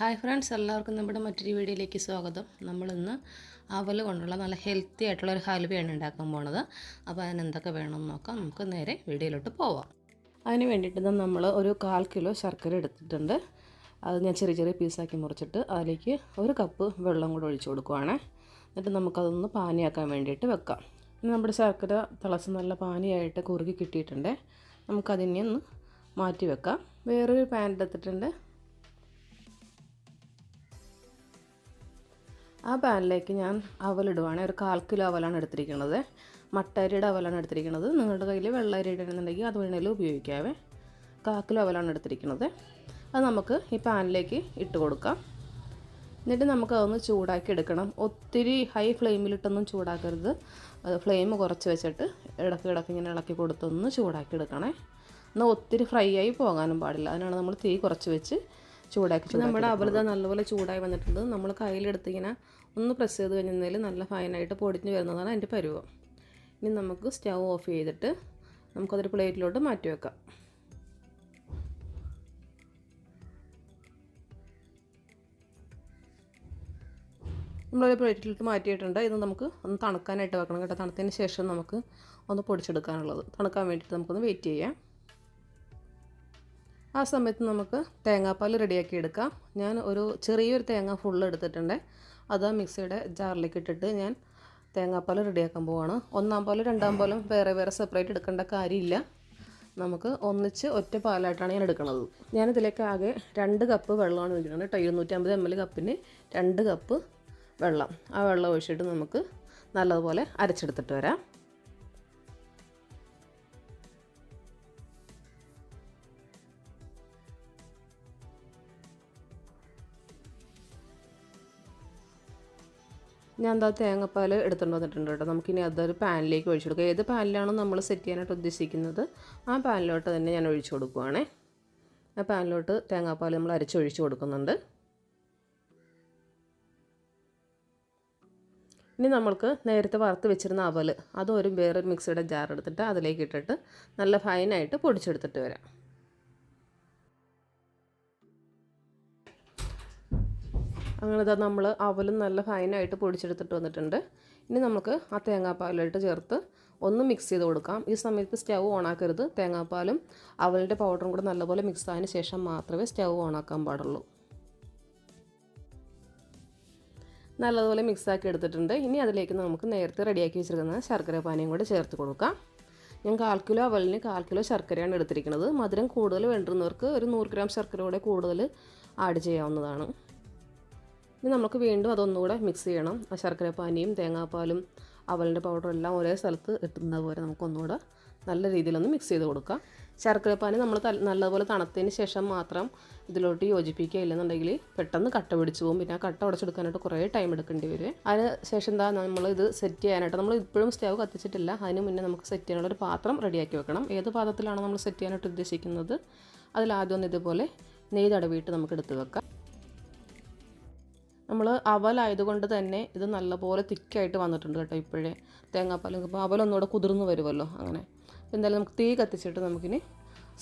Hi friends എല്ലാവർക്കും നമ്മുടെ മറ്റൊരു വീഡിയോയിലേക്ക് സ്വാഗതം. നമ്മളിന്ന് അവൽ കൊണ്ടുള്ള നല്ല ഹെൽത്തി ആയിട്ടുള്ള ഒരു ഹലുവയാണ് ഉണ്ടാക്കാൻ പോണത്. അപ്പോൾ അതിനെന്തൊക്കെ വേണമെന്ന് നോക്കാം. നമുക്ക് നേരെ വീഡിയോയിലോട്ട് പോവാം. അതിന് വേണ്ടിയിട്ട് നമ്മൾ ഒരു കാൽ കിലോ ശർക്കര എടുത്തിട്ടുണ്ട്. അത് ഞാൻ ചെറിയ ചെറിയ പീസാക്കി മുറിച്ചിട്ട് അതിലേക്ക് ഒരു കപ്പ് വെള്ളം കൂടെ ഒഴിച്ചു കൊടുക്കുവാണ്. എന്നിട്ട് നമുക്കതൊന്ന് പാനിയാക്കാൻ വേണ്ടിയിട്ട് വെക്കാം. നമ്മുടെ ശർക്കര തിളച്ച് നല്ല പാനിയായിട്ട് കുറുകി കിട്ടിയിട്ടുണ്ട് നമുക്കതിനെ ഒന്ന് മാറ്റി വെക്കാം. വേറൊരു പാൻ എടുത്തിട്ടുണ്ട്. ആ പാനിലേക്ക് ഞാൻ അവലിടുവാണ്. ഒരു കാൽ കിലോ അവലാണ് എടുത്തിരിക്കുന്നത്. മട്ടരിയുടെ അവലാണ് എടുത്തിരിക്കുന്നത്. നിങ്ങളുടെ കയ്യിൽ വെള്ളരി ഇടണമെന്നുണ്ടെങ്കിൽ അത് വേണേലും ഉപയോഗിക്കാവേ. കാൽ കിലോ അവലാണ് എടുത്തിരിക്കുന്നത്. അത് നമുക്ക് ഈ പാനിലേക്ക് ഇട്ട് കൊടുക്കാം. എന്നിട്ട് നമുക്ക് അതൊന്ന് ചൂടാക്കി എടുക്കണം. ഒത്തിരി ഹൈ ഫ്ലെയിമിലിട്ടൊന്നും ചൂടാക്കരുത്. ഫ്ലെയിം കുറച്ച് വെച്ചിട്ട് ഇടയ്ക്ക് ഇടയ്ക്ക് ഇങ്ങനെ ഇളക്കി കൊടുത്തൊന്ന് ചൂടാക്കി എടുക്കണേ. എന്നാൽ ഒത്തിരി ഫ്രൈ ആയി പോകാനും പാടില്ല. അതിനാണ് നമ്മൾ തീ കുറച്ച് വെച്ച് ചൂടാക്കി നമ്മുടെ അവലത നല്ലപോലെ ചൂടായി വന്നിട്ടുണ്ട്. നമ്മൾ കയ്യിലെടുത്ത് ഇങ്ങനെ ഒന്ന് പ്രസ് ചെയ്ത് കഴിഞ്ഞാൽ നല്ല ഫൈനായിട്ട് പൊടിഞ്ഞ് വരുന്നതാണ് അതിന്റെ പരുവം. ഇനി നമുക്ക് സ്റ്റവ് ഓഫ് ചെയ്തിട്ട് നമുക്കതൊരു പ്ലേറ്റിലോട്ട് മാറ്റി വെക്കാം. നമ്മളൊരു പ്ലേറ്റിലോട്ട് മാറ്റിയിട്ടുണ്ട്. ഇത് നമുക്ക് ഒന്ന് തണുക്കാനായിട്ട് വെക്കണം കേട്ടോ. തണുത്തതിന് ശേഷം നമുക്ക് ഒന്ന് പൊടിച്ചെടുക്കാനുള്ളത്. തണുക്കാൻ വേണ്ടിയിട്ട് നമുക്കൊന്ന് വെയിറ്റ് ചെയ്യാം. ആ സമയത്ത് നമുക്ക് തേങ്ങാപ്പാൽ റെഡിയാക്കി എടുക്കാം. ഞാൻ ഒരു ചെറിയൊരു തേങ്ങ ഫുള്ള് എടുത്തിട്ടുണ്ട്. അത് ആ മിക്സിയുടെ ജാറിലേക്ക് ഇട്ടിട്ട് ഞാൻ തേങ്ങാപ്പാൽ റെഡിയാക്കാൻ പോവാണ്. ഒന്നാം പാലും രണ്ടാം പാലും വേറെ വേറെ സെപ്പറേറ്റ് എടുക്കേണ്ട കാര്യമില്ല. നമുക്ക് ഒന്നിച്ച് ഒറ്റ പാലായിട്ടാണ് ഞാൻ എടുക്കുന്നത് ഞാനിതിലേക്ക് ആകെ രണ്ട് കപ്പ് വെള്ളമാണ് ഒഴിക്കുന്നത് കേട്ടോ. ഇരുന്നൂറ്റമ്പത് എം എൽ കപ്പിന് രണ്ട് കപ്പ് വെള്ളം. ആ വെള്ളം ഒഴിച്ചിട്ട് നമുക്ക് നല്ലതുപോലെ അരച്ചെടുത്തിട്ട് വരാം. ഞാൻ എന്താ തേങ്ങാപ്പാൽ എടുത്തുകൊണ്ട് വന്നിട്ടുണ്ട് കേട്ടോ. നമുക്കിനി അതൊരു പാനിലേക്ക് ഒഴിച്ചു കൊടുക്കുക ഏത് പാനിലാണോ നമ്മൾ സെറ്റ് ചെയ്യാനായിട്ട് ഉദ്ദേശിക്കുന്നത് ആ പാനിലോട്ട് തന്നെ ഞാൻ ഒഴിച്ചു കൊടുക്കുവാണേ. ആ പാനിലോട്ട് തേങ്ങാപ്പാൽ നമ്മൾ അരച്ചൊഴിച്ചു കൊടുക്കുന്നുണ്ട്. ഇനി നമ്മൾക്ക് നേരത്തെ വറുത്ത് വെച്ചിരുന്ന അവൽ അതും ഒരു വേറെ മിക്സിയുടെ ജാർ എടുത്തിട്ട് അതിലേക്ക് ഇട്ടിട്ട് നല്ല ഫൈനായിട്ട് പൊടിച്ചെടുത്തിട്ട് വരാം. അങ്ങനെ ഇതാ നമ്മൾ അവലും നല്ല ഫൈനായിട്ട് പൊടിച്ചെടുത്തിട്ട് വന്നിട്ടുണ്ട്. ഇനി നമുക്ക് ആ തേങ്ങാപ്പാലിട്ട് ചേർത്ത് ഒന്ന് മിക്സ് ചെയ്ത് കൊടുക്കാം. ഈ സമയത്ത് സ്റ്റവ് ഓണാക്കരുത്. തേങ്ങാപ്പാലും അവലിന്റെ പൗഡറും കൂടെ നല്ലപോലെ മിക്സ് ആയതിന് ശേഷം മാത്രമേ സ്റ്റവ് ഓണാക്കാൻ പാടുള്ളൂ. നല്ലതുപോലെ മിക്സാക്കി എടുത്തിട്ടുണ്ട്. ഇനി അതിലേക്ക് നമുക്ക് നേരത്തെ റെഡിയാക്കി വെച്ചിരിക്കുന്ന ശർക്കര പാനിയും കൂടെ ചേർത്ത് കൊടുക്കാം. ഞാൻ കാൽ കിലോ അവലിന് കാൽ കിലോ ശർക്കരയാണ് എടുത്തിരിക്കുന്നത്. മധുരം കൂടുതൽ വേണ്ടുന്നവർക്ക് ഒരു നൂറ് ഗ്രാം ശർക്കര കൂടെ കൂടുതൽ ആഡ് ചെയ്യാവുന്നതാണ്. ഇനി നമുക്ക് വീണ്ടും അതൊന്നുകൂടെ മിക്സ് ചെയ്യണം. ആ ശർക്കരപ്പാനിയും തേങ്ങാപ്പാലും അവലിന്റെ പൗഡറും എല്ലാം ഒരേ സ്ഥലത്ത് എത്തുന്ന പോലെ നമുക്കൊന്നുകൂടെ നല്ല രീതിയിലൊന്ന് മിക്സ് ചെയ്ത് കൊടുക്കാം. ശർക്കരപ്പാനി നമ്മൾ നല്ലതുപോലെ തണുത്തതിന് ശേഷം മാത്രം ഇതിലോട്ട് യോജിപ്പിക്കുക ഇല്ലെന്നുണ്ടെങ്കിൽ പെട്ടെന്ന് കട്ട പിടിച്ചു പോകും പിന്നെ ആ കട്ട ഉടച്ചെടുക്കാനായിട്ട് കുറേ ടൈം എടുക്കേണ്ടി വരും. അതിന് ശേഷം എന്താ നമ്മൾ ഇത് സെറ്റ് ചെയ്യാനായിട്ട് നമ്മൾ ഇപ്പോഴും സ്റ്റവ് കത്തിച്ചിട്ടില്ല. അതിന് മുന്നേ നമുക്ക് സെറ്റ് ചെയ്യാനുള്ള ഒരു പാത്രം റെഡിയാക്കി വെക്കണം. ഏത് പാത്രത്തിലാണോ നമ്മൾ സെറ്റ് ചെയ്യാനായിട്ട് ഉദ്ദേശിക്കുന്നത്? അതിലാദ്യം ഒന്ന് ഇതുപോലെ നെയ്തടവിയിട്ട് നമുക്ക് എടുത്ത് വെക്കാം. നമ്മൾ അവലായതുകൊണ്ട് തന്നെ ഇത് നല്ലപോലെ തിക്കായിട്ട് വന്നിട്ടുണ്ട് കേട്ടോ ഇപ്പോഴേ. തേങ്ങാപ്പാലും ഇപ്പോൾ അവലൊന്നുകൂടെ കുതിർന്ന് വരുമല്ലോ അങ്ങനെ. എന്തായാലും നമുക്ക് തീ കത്തിച്ചിട്ട് നമുക്കിനി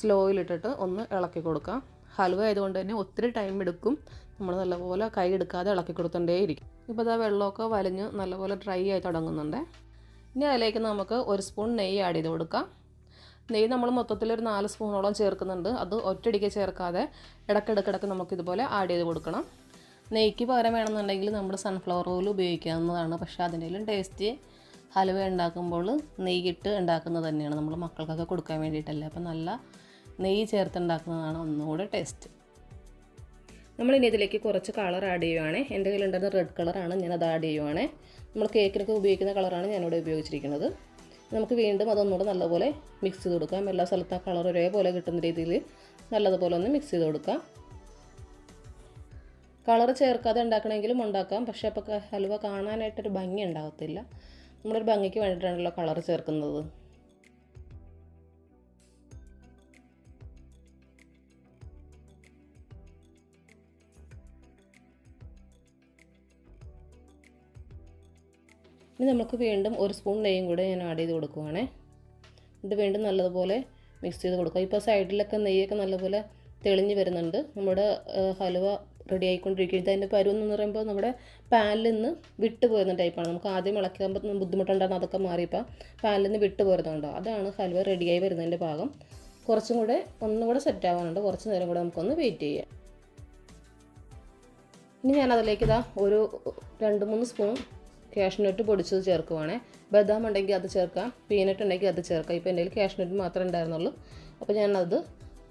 സ്ലോയിലിട്ടിട്ട് ഒന്ന് ഇളക്കി കൊടുക്കാം. ഹൽവ ആയതുകൊണ്ട് തന്നെ ഒത്തിരി ടൈം എടുക്കും. നമ്മൾ നല്ലപോലെ കൈ എടുക്കാതെ ഇളക്കി കൊടുത്തോണ്ടേയിരിക്കും. ഇപ്പോൾ ഇതാ വെള്ളമൊക്കെ വലിഞ്ഞ് നല്ലപോലെ ഡ്രൈ ആയി തുടങ്ങുന്നുണ്ട്. ഇനി അതിലേക്ക് നമുക്ക് ഒരു സ്പൂൺ നെയ്യ് ആഡ് ചെയ്ത് കൊടുക്കാം. നെയ്യ് നമ്മൾ മൊത്തത്തിൽ ഒരു നാല് സ്പൂണോളം ചേർക്കുന്നുണ്ട്. അത് ഒറ്റടിക്ക് ചേർക്കാതെ ഇടയ്ക്കിടയ്ക്കിടയ്ക്ക് നമുക്കിതുപോലെ ആഡ് ചെയ്ത് കൊടുക്കണം. നെയ്ക്ക് പകരം വേണമെന്നുണ്ടെങ്കിൽ നമ്മൾ സൺഫ്ലവർ ഓയിൽ ഉപയോഗിക്കാവുന്നതാണ്. പക്ഷേ അതിന്റെയും ടേസ്റ്റ് ഹലുവ ഉണ്ടാക്കുമ്പോൾ നെയ്യിട്ട് ഉണ്ടാക്കുന്നത് തന്നെയാണ്. നമ്മൾ മക്കൾക്കൊക്കെ കൊടുക്കാൻ വേണ്ടിയിട്ടല്ലേ. അപ്പോൾ നല്ല നെയ്യ് ചേർത്ത് ഉണ്ടാക്കുന്നതാണ് ഒന്നുകൂടെ ടേസ്റ്റ് നമ്മൾ ഇനി ഇതിലേക്ക് കുറച്ച് കളർ ആഡ് ചെയ്യുവാണ്. എന്റെ കയ്യിലുണ്ടായിരുന്ന റെഡ് കളറാണ് ഞാനത് ആഡ് ചെയ്യുവാണ്. നമ്മൾ കേക്കിനൊക്കെ ഉപയോഗിക്കുന്ന കളറാണ് ഞാനിവിടെ ഉപയോഗിച്ചിരിക്കുന്നത്. നമുക്ക് വീണ്ടും അതൊന്നുകൂടെ നല്ലപോലെ മിക്സ് ചെയ്ത് കൊടുക്കാം. എല്ലാ സ്ഥലത്തും ആ കളർ ഒരേപോലെ കിട്ടുന്ന രീതിയിൽ നല്ലതുപോലെ ഒന്ന് മിക്സ് ചെയ്ത് കൊടുക്കാം. കളർ ചേർക്കാതെ ഉണ്ടാക്കണമെങ്കിലും ഉണ്ടാക്കാം. പക്ഷേ അപ്പോൾ ഹലുവ കാണാനായിട്ടൊരു ഭംഗി ഉണ്ടാകത്തില്ല നമ്മളൊരു ഭംഗിക്ക് വേണ്ടിയിട്ടാണല്ലോ കളർ ചേർക്കുന്നത്. ഇനി നമുക്ക് വീണ്ടും ഒരു സ്പൂൺ നെയ്യും കൂടെ ഞാൻ ആഡ് ചെയ്ത് കൊടുക്കുവാണേ. ഇത് വീണ്ടും നല്ലതുപോലെ മിക്സ് ചെയ്ത് കൊടുക്കുക. ഇപ്പോൾ സൈഡിലൊക്കെ നെയ്യൊക്കെ നല്ലപോലെ തെളിഞ്ഞ് വരുന്നുണ്ട്. നമ്മുടെ ഹലുവ റെഡി ആയിക്കൊണ്ടിരിക്കുന്നത് ഇതിന്റെ പരുവെന്ന് പറയുമ്പോൾ നമ്മുടെ പാനിൽ നിന്ന് വിട്ടു പോരുന്ന ടൈപ്പാണ് നമുക്ക് ആദ്യം ഇളക്കുമ്പോൾ ബുദ്ധിമുട്ടുണ്ടായിരുന്നു അതൊക്കെ മാറിയപ്പോൾ പാനിൽ നിന്ന് വിട്ടു പോരുന്നുണ്ടോ അതാണ് ഹൽവ റെഡിയായി വരുന്നതിന്റെ ഭാഗം. കുറച്ചും കൂടെ ഒന്നുകൂടെ സെറ്റ് ആവാനുണ്ട്. കുറച്ച് നേരം കൂടെ നമുക്കൊന്ന് വെയിറ്റ് ചെയ്യാം. ഇനി ഞാൻ അതിലേക്ക് ഇതാ ഒരു രണ്ട് മൂന്ന് സ്പൂൺ കാഷ്നട്ട് പൊടിച്ചത് ചേർക്കുവാണേ. ബദാം ഉണ്ടെങ്കിൽ അത് ചേർക്കാം. പീനട്ട് ഉണ്ടെങ്കിൽ അത് ചേർക്കാം. ഇപ്പോൾ എന്റെ കയ്യിൽ കാഷ്നട്ട് മാത്രമേ ഉണ്ടായിരുന്നുള്ളൂ. അപ്പോൾ ഞാനത്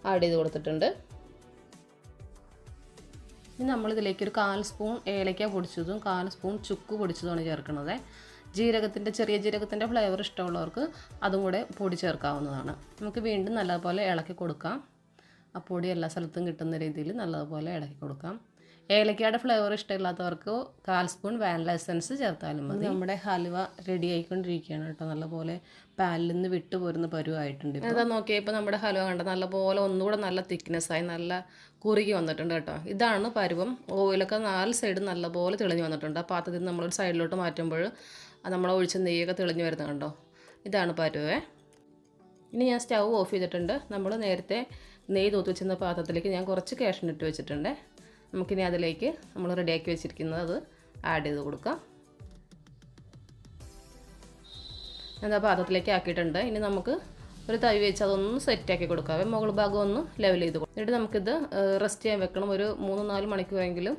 ആഡ് ചെയ്ത് കൊടുത്തിട്ടുണ്ട്. ഇനി നമ്മളിതിലേക്ക് ഒരു കാൽ സ്പൂൺ ഏലക്ക പൊടിച്ചതും കാൽ സ്പൂൺ ചുക്ക് പൊടിച്ചതുമാണ് ചേർക്കുന്നത്. ജീരകത്തിന്റെ ചെറിയ ജീരകത്തിന്റെ ഫ്ലേവർ ഇഷ്ടമുള്ളവർക്ക് അതും കൂടെ പൊടി ചേർക്കാവുന്നതാണ്. നമുക്ക് വീണ്ടും നല്ലതുപോലെ ഇളക്കി കൊടുക്കാം. ആ പൊടി എല്ലാ സ്ഥലത്തും കിട്ടുന്ന രീതിയിൽ നല്ലതുപോലെ ഇളക്കി കൊടുക്കാം. ഏലക്കയുടെ ഫ്ലേവർ ഇഷ്ടമില്ലാത്തവർക്ക് കാൽ സ്പൂൺ വാനില എസൻസ് ചേർത്താലും മതി. നമ്മുടെ ഹലുവ റെഡി ആയിക്കൊണ്ടിരിക്കുകയാണ് കേട്ടോ. നല്ലപോലെ പാലിൽ നിന്ന് വിട്ടു പോരുന്ന പരുവായിട്ടുണ്ട് അതാ നോക്കിയപ്പോൾ നമ്മുടെ ഹലുവ കണ്ട നല്ലപോലെ ഒന്നുകൂടെ നല്ല ആയി നല്ല കുറുകി വന്നിട്ടുണ്ട് കേട്ടോ. ഇതാണ് പരുവം. ഓയിലൊക്കെ നാല് സൈഡ് നല്ലപോലെ തെളിഞ്ഞു വന്നിട്ടുണ്ട്. ആ പാത്രത്തിൽ നമ്മൾ നമ്മളൊരു സൈഡിലോട്ട് മാറ്റുമ്പോൾ നമ്മൾ ഒഴിച്ച നെയ്യൊക്കെ തെളിഞ്ഞു വരുന്നത് കണ്ടോ? ഇതാണ് പരുവേ. ഇനി ഞാൻ സ്റ്റൗ ഓഫ് ചെയ്തിട്ടുണ്ട്. നമ്മൾ നേരത്തെ നെയ്യ് തൂത്ത് വെച്ചിരുന്ന പാത്രത്തിലേക്ക് ഞാൻ കുറച്ച് കാഷ്നട്ട് വെച്ചിട്ടുണ്ട്. നമുക്കിനി അതിലേക്ക് നമ്മൾ റെഡിയാക്കി വെച്ചിരിക്കുന്നത് അത് ആഡ് ചെയ്ത് കൊടുക്കാം. എന്താ പാത്രത്തിലേക്ക് ആക്കിയിട്ടുണ്ട്. ഇനി നമുക്ക് ഒരു തവി വെച്ച് അതൊന്ന് സെറ്റാക്കി കൊടുക്കാവേ മുകൾ ഭാഗം ഒന്ന് ലെവൽ ചെയ്ത് കൊടുക്കും. എന്നിട്ട് നമുക്കിത് റെസ്റ്റ് ചെയ്യാൻ വെക്കണം. ഒരു മൂന്ന് നാല് മണിക്കൂറെങ്കിലും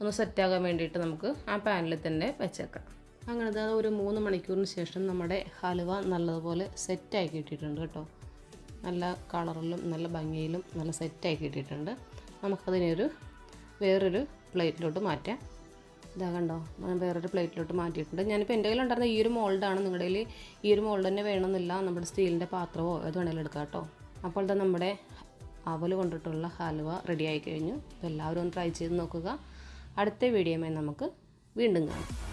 ഒന്ന് സെറ്റാകാൻ വേണ്ടിയിട്ട് നമുക്ക് ആ പാനിൽ തന്നെ വെച്ചേക്കാം. അങ്ങനെ അത് ഒരു മൂന്ന് മണിക്കൂറിന് ശേഷം നമ്മുടെ ഹലുവ നല്ലതുപോലെ സെറ്റായി കിട്ടിയിട്ടുണ്ട് കേട്ടോ. നല്ല കളറിലും നല്ല ഭംഗിയിലും നല്ല സെറ്റായി കിട്ടിയിട്ടുണ്ട്. നമുക്കതിനൊരു വേറൊരു പ്ലേറ്റിലോട്ട് മാറ്റാം. ഇതാ കണ്ടോ? ഞാൻ വേറൊരു പ്ലേറ്റിലോട്ട് മാറ്റിയിട്ടുണ്ട്. ഞാനിപ്പോൾ എന്റെ കയ്യിലുണ്ടായിരുന്ന ഈ ഒരു മോൾഡാണ് നിങ്ങളുടെ കയ്യിൽ ഈ ഒരു മോൾഡ് തന്നെ വേണമെന്നില്ല. നമ്മുടെ സ്റ്റീലിന്റെ പാത്രമോ ഏത് വേണമെങ്കിലും എടുക്കാം കേട്ടോ. അപ്പോൾ ഇതാ നമ്മുടെ അവൽ കൊണ്ടിട്ടുള്ള ഹലുവ റെഡി ആയി കഴിഞ്ഞു. അപ്പോൾ എല്ലാവരും ഒന്ന് ട്രൈ ചെയ്ത് നോക്കുക. അടുത്ത വീഡിയോയുമായി നമുക്ക് വീണ്ടും കാണാം.